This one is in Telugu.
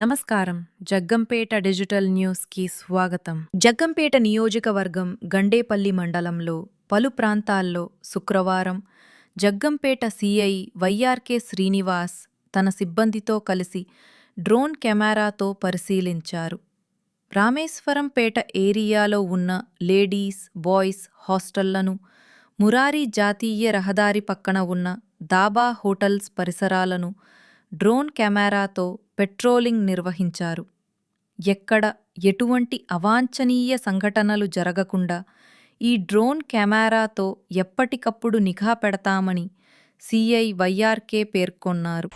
నమస్కారం. జగ్గంపేట డిజిటల్ న్యూస్కి స్వాగతం. జగ్గంపేట నియోజకవర్గం గండేపల్లి మండలంలో పలు ప్రాంతాల్లో శుక్రవారం జగ్గంపేట సీఐ వైఆర్కే శ్రీనివాస్ తన సిబ్బందితో కలిసి డ్రోన్ కెమెరాతో పరిశీలించారు. రామేశ్వరంపేట ఏరియాలో ఉన్న లేడీస్ బాయ్స్ హాస్టళ్ళను మురారి జాతీయ రహదారి పక్కన ఉన్న దాబా హోటల్స్ పరిసరాలను డ్రోన్ కెమెరాతో పెట్రోలింగ్ నిర్వహించారు. ఎక్కడ ఎటువంటి అవాంఛనీయ సంఘటనలు జరగకుండా ఈ డ్రోన్ కెమెరాతో ఎప్పటికప్పుడు నిఘా పెడతామని సిఐ వైఆర్కే పేర్కొన్నారు.